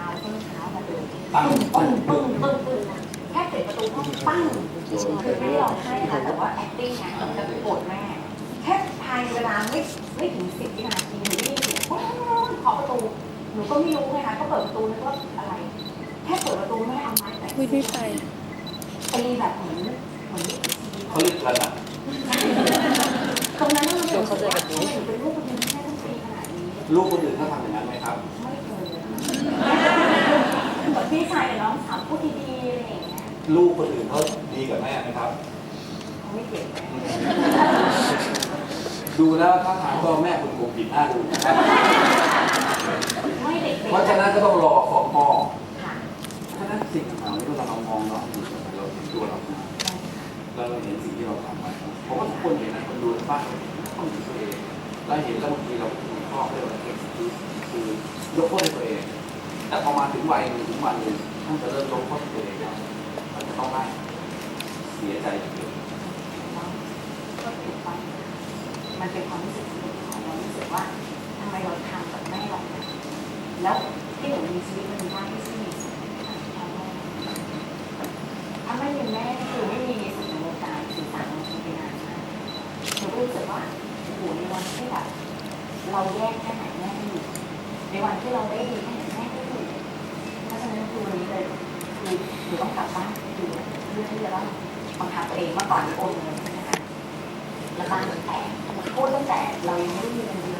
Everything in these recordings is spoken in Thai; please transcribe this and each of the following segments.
ช้าช่วงเช้าแบบเดินตั้งปึ้งปึ้งปึ้งปึ้งนะแค่เปิดประตูห้องปั้งคือไม่ได้ร้องไห้นะคะแต่ว่า acting ไงจะโกรธแม่แค่ภายในเวลาไม่ไม่ถึงสิบวินาทีหนูได้ยินเสียงปึ้งเคาะประตูหนูก็ไม่รู้ไงคะก็เปิดประตูนึกว่าอะไร แค่เปิดประตูแม่เอาไม้แตะวิธีไปตีแบบเหมือนเหมือนเขาเรียกระดับตรงนั้นมันเป็นเขาใจกับหนูเป็นลูกคนหนึงที่แม่ต้องตีขนาดนี้ลูกคนอื่นเขาทำอย่างนั้นไหมครับ ไม่เคยเลยเหมือน พี่ชายกับน้องสาวพูดดีๆอะไรอย่างเงี้ยลูกคนอื่นเขาดีกับแม่ไหมครับ เขาไม่เก่งดูแล้วถ้าถามว่าแม่คุณคงผิดหน้าดูนะครับไม่เด็กเพราะฉะนั้นก็ต้องรอฟอกมอค่ะเพราะฉะนั้นสิ่งต่างๆที่เรามองเนาะเราเห็นตัวเราแล้วเราเห็นสิ่งที่เราทำไปเพราะว่าทุกคนเห็นนะคนดูบ้านต้องเห็นตัวเองเราเห็นแล้วบางทีเราคุณพ่อเรียกว่าเอ็กซ์คือคือยกโทษให้ตัวเอง แต่พอมาถึงวัยหนึ่งถึงวันหนึ่งท่านจะเริ่มยกโทษตัวเองแล้วมันจะต้องได้เสียใจเกิดก็ถูกต้องมันเป็นความรู้สึกของเราเรารู้สึกว่าทำไมเราทำกับแม่เราเนี่ยแล้วที่หนูมีชีวิตมันมากที่สุดมีสิ่งที่ทำให้แม่ถ้าไม่มีแม่ก็คือไม่มีสิ่งในวงการสื่อสารของฉันไปนานมาหนูรู้สึกว่าโอ้โหในวันที่แบบเราแยกแค่ไหนแม่ก็อยู่ในวันที่เราได้ดีแค่ คือวันนี้เลยคือหนูต้องกลับบ้านเรื่องที่จะต้องบังคับตัวเองเมื่อก่อนโอนเงินใช่ไหมคะแล้วบ้านมันแตกพูดตั้งแต่เรายังไม่มีเงินเดือน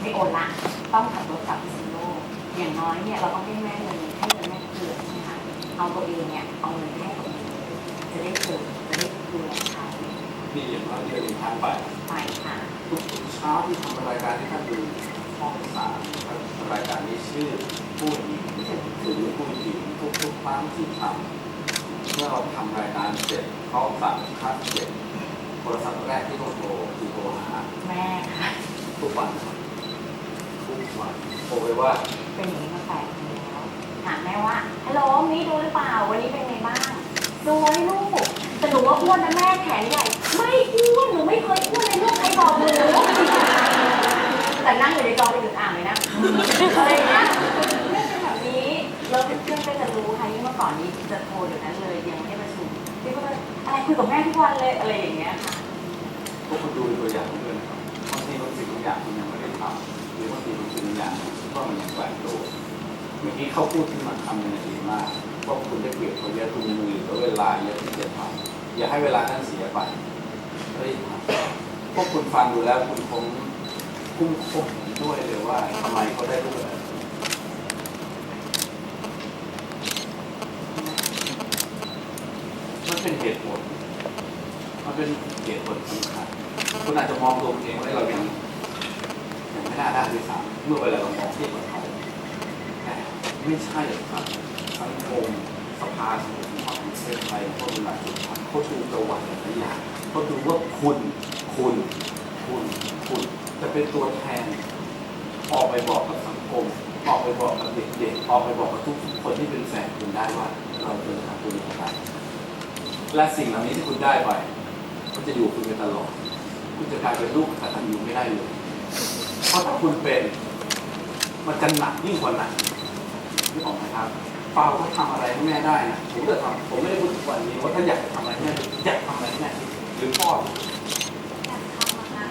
ไม่โอนละต้องขับรถกลับพิซซิโลกอย่างน้อยเนี่ยเราต้องให้แม่เงินให้เงินแม่ทุกเดือนใช่ไหมคะเอาตัวเองเนี่ยเอาเงินให้ตัวเองจะได้เกิดจะได้ดูแลเขานี่อย่างเราเดียวทางไปไปค่ะทุกเช้าที่ทำรายการที่ท่านดูห้องสามรายการนี้ชื่อผู้หญิงสื่อผู้หญิงทุกทุกๆครั้งที่ทำเมื่อเราทำรายการเสร็จเขาสั่งคัดเสร็จโทรศัพท์แรกที่โทรคือโทรหาแม่ค่ะทุกวันทุกวัน โทรไปว่าเป็นอย่างนี้มาแปดปีแล้วถามแม่ว่าฮัลโหลมีดูหรือเปล่าวันนี้เป็นไงบ้างสวยลูกแต่หนูว่าอ้วนนะแม่แขนใหญ่ไม่อ้วนหนูไม่เคยอ้วนเลยลูกใครบอกหนูแต่นั่งอยู่ในจอเป็นอึ่งอ่างเลยนะอะไรอย่างเงี้ยเรื่องเป็นแบบนี้แล้วเพื่อนๆก็จะรู้ค่ะยิ่งเมื่อก่อนนี้จะโทรเดี๋ยวนั้นเลยยังไม่ได้ประชุมพี่ก็จะอะไรคุยกับแม่ทุกวันเลยอะไรอย่างเงี้ยค่ะพวกคุณดูตัวอย่างด้วยนะครับบางทีบางสิ่งบางอย่างคุณยังไม่ได้ทำ หรือบางทีบางสิ่งอย่างก็มันยังแฝงตัวเมื่อกี้เขาพูดขึ้นมาคำหนึงดีมากว่าคุณได้เปรียบเขาเยอะคุณยังมีเหลือเวลาเยอะที่จะทำอย่าให้เวลานั้นเสียไปเฮ้ยพวกคุณฟังดูแล้วคุณคงคุ้มคงด้วยเลยว่าทำไมเขาได้รูปแบบมันเป็นเหตุผลมันเป็นเหตุผลสำคัญคุณอาจจะมองตัวเองว่าเรายัง งไม่น่าได้ด้วยซ้ำเมื่อเวลาเรามองเทียบกับเขาแต่ไม่ใช่ครับสังคมสภาสังคมของประเทศไทยเขาเป็นหลักสุดท้ายเขาดูประวัติหลายอย่างเขาดูว่าคุณคุณคุณคุณจะเป็นตัวแทน ออกไปบอกกับสังคม ออกไปบอกกับเด็กๆออกไปบอกกับทุกคนที่เป็นแฟนคุณได้ว่าเราเป็นทางคุณอะไรและสิ่งเหล่านี้ที่คุณได้ไปมันจะอยู่คุณไปตลอด คุณจะกลายเป็นลูกกตัญญูไม่ได้เลย เพราะถ้าคุณเป็นมันจะหนักยิ่งกว่าหนักนี่ออกไหมครับเปาถ้าทำอะไรให้แม่ได้นะผมจะทำผมไม่ได้พูดทุกวันนี้ว่าถ้าอยากจะทำอะไรให้แม่อยากทำอะไรให้แม่หรือพ่ออยากทำอะค่ะ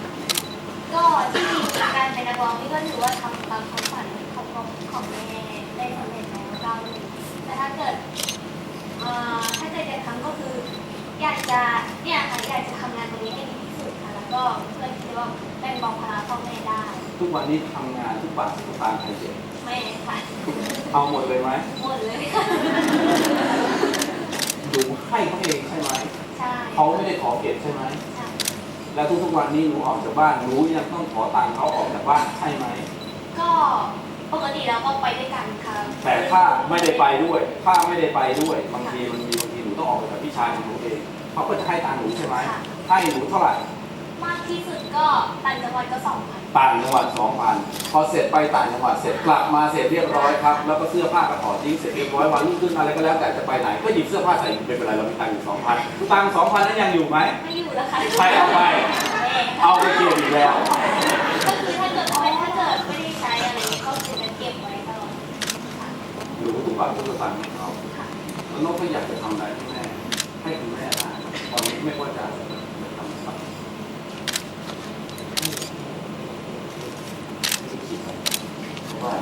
ก็ที่จริงการเป็นนักร้องนี่ก็ถือว่าทำตามความฝันของของของแม่ได้สำเร็จแล้วก้าแต่ถ้าเกิดถ้าเกิดจะทำก็คือ อยากจะเนี่ยค่ะอยากจะทำงานตรงนี้ให้ดี ที่สุดค่ะแล้วก็เพื่อที่จะว่าแบ่งเบาภาระพ่อแม่ได้ ทุกวันนี้ทำงานทุกบาททุกสตางค์ใครเจ็บแม่ค่ะเอาหมดเลยไหมหมดเลยค่ะดูให้เขาเองใช่ไหมใช่เขาไม่ได้ขอเก็บใช่ไหมใช่แล้วทุกๆวันนี้หนูออกจากบ้านหนูยังต้องขอตังค์เขาออกจากบ้านใช่ไหมก็ปกติเราก็ไปด้วยกันค่ะแต่ถ้าไม่ได้ไปด้วยถ้าไม่ได้ไปด้วยบางทีมันมีบางทีหนูต้องออกไปกับพี่ชายของหนูเองเขาก็จะให้ตังค์หนูใช่ไหมค่ะ ให้หนูเท่าไหร่ มากที่สุดก็ต่างจังหวัดก็สองพันต่างจังหวัดสองพันพอเสร็จไปต่างจังหวัดเสร็จกลับมาเสร็จเรียบร้อยครับแล้วก็เสื้อผ้าก็ถอดทิ้งเสร็จเรียบร้อยวันรุ่งขึ้นอะไรก็แล้วแต่จะไปไหนก็หยิบเสื้อผ้าใส่ไม่เป็นไรเรามีตังค์อยู่สองพันตังค์สองพันนั้นยังอยู่ไหมไม่อยู่แล้วค่ะใครเอาไป เอาไปเก็บอีกแล้ว ก็คือถ้าเกิดเป็นถ้าเกิดไม่ได้ใช้อะไรก็คือจะเก็บไว้ตลอดค่ะหรือถูกว่าทุกสตางค์ของเขาค่ะแล้วนกก็อยากจะทำอะไรให้แม่ให้คุณแม่ได้ตอนนี้ไม่ว่าจะจะทำอะไร ว่า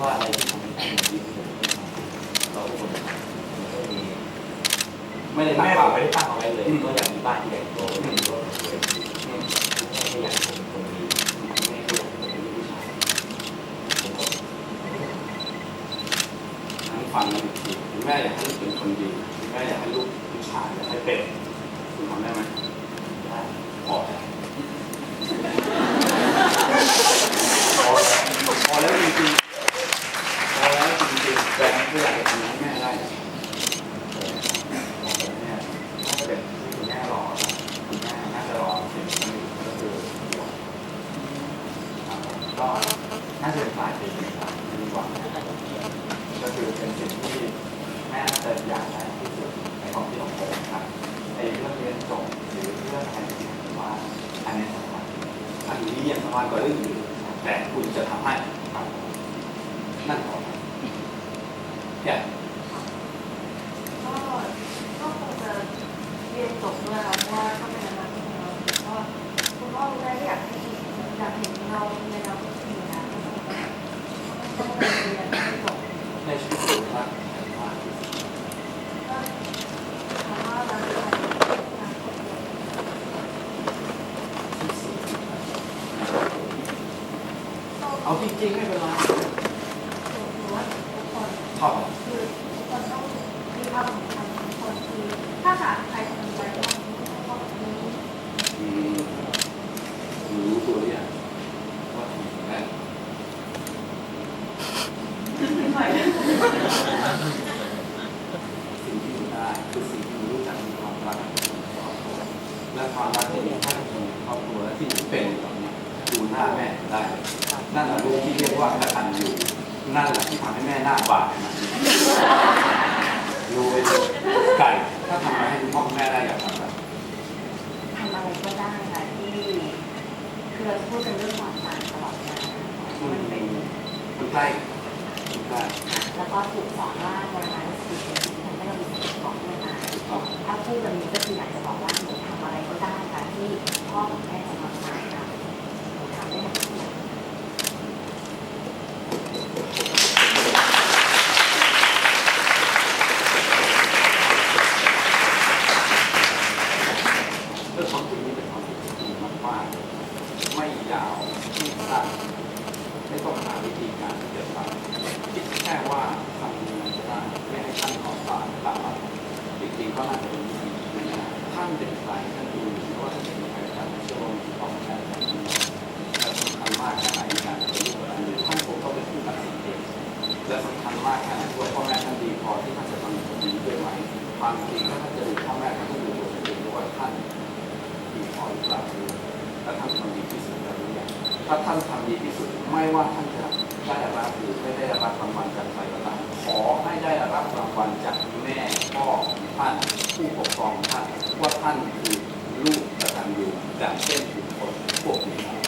ว่าอะไรที่ทำให้ท่านมีชีวิตเราทุกคนไม่ได้ตั้งเป้ามไม่ได้ตั้งเอาไว้เลยก็อยากมีบ้านที่ใหญ่โตไม่มีรถสวยแม่ไม่อยากเป็นคนดีแม่ก็อยากเป็นผู้ชายผมก็ ทั้งฟังกันอีกทีคุณแม่อยากให้ลูกเป็นคนดีคุณแม่อยากให้ลูกผู้ชายอยากให้เป็นคุณทำได้ไหม ได้ พอแล้วพอแล้วพอแล้วจริงๆพอแล้วจริงๆแต่ไม่อยากจะทำให้แม่ได้ ของผมเนี่ยน่าจะเป็นที่คุณแม่รอคุณแม่น่าจะรอสิ่งที่ก็คือก็น่าจะเป็นปลายปีนะครับมีหวังก็คือเป็นสิ่งที่แม่น่าจะอยากได้ที่สุดในความคิดของผมครับในเรื่องเรียนจบหรือเรื่องอะไรที่ผมว่าอันนี้สำคัญ อันนี้ยังสำคัญ กว่าเรื่องอื่นแต่คุณจะทำให้ครับนั่นพอครับเนี่ย ก็ก็คงจะเรียนจบด้วยค่ะเพราะว่าถ้าเป็นอนาคตของเราก็คุณพ่อคุณแม่อยากให้อยากเห็นเราในอนาคตที่ดีนะก็ต้องไปเรียนให้จบ ในชีวิตคุณรักมากที่สุด ก็ถามว่าเราจะทำอนาคตเนี่ย ที่สุดเอา จริงไม่เป็นไรหรือว่าทุกคนชอบคือทุกคนต้องมีความสำคัญทุกคนคือถ้าหากใครทำอะไรก็ต้องต้องนี้อืมรู้ตัวหรือยังว่าทำได้ไม่ไหวสิ่งที่อยู่ได้คือสิ่งที่รู้จักมีความรักและความรักที่มีให้กับคนครอบครัวและที่เป็นตอนนี้ดูหน้าแม่ได้ นั่นแหละลูกที่เรียกว่ากระตัญญูนั่นแหละที่ทำให้แม่หน้าบาดนะรู้ไว้เลยไก่ถ้าทำอะไรให้คุณพ่อคุณแม่ได้อยากทำอะไรทำอะไรก็ได้ค่ะที่คือเราพูดกันเรื่องความตางตลอดเวลามันเป็นมันใกล้มันใกล้แล้วก็ถูกสอนว่าบริหารสิ่งเป็นสิ่งที่ทำให้เรามีสติบอกด้วยนะถ้าพูดแบบนี้ก็คืออยากจะบอกว่าหนูทำอะไรก็ได้ค่ะที่พ่อกับแม่จะมาสายนะหนูทำได้หมดทุกอย่าง เรื่องความคิดนี้เป็นความคิดที่ดีมากๆไม่ยาวที่สั้นไม่ต้องหาวิธีการที่จะทำคิดแค่ว่าทำยังไงก็ได้ไม่ให้ท่านขอบตาตามเราจ ริงๆก็น่าวิที่ง่ายท่านเป็นใครท่านดูอยู่ว่าท่านเป็นใครท่านเชื่อว่ามีความแข็งแรงแต่สำคัญมากแค่ไหนในการเป็นลูกหลานหรือท่านผมก็เป็นผู้ตัดสินเองและสำคัญมากแค่ไหนว่าพ่อแม่ท่านดีพอที่ท่านจะทำคนดีด้วยไหมความจริงถ้าท่านจะดูพ่อแม่ท่านต้องดูตัวเองด้วยท่านดีพอหรือเปล่าแต่ท่านทำดีที่สุดแล้วหรือยังถ้าท่านทำดีที่สุดไม่ว่าท่านจะได้รับหรือไม่ได้รับรางวัลจากใครก็ตามขอให้ได้รับรางวัลจาก แม่พ่อท่านผู้ปกครองท่านว่าท่านคือลูกกระตัอยู่จะเช่นบุคคลพวกนี้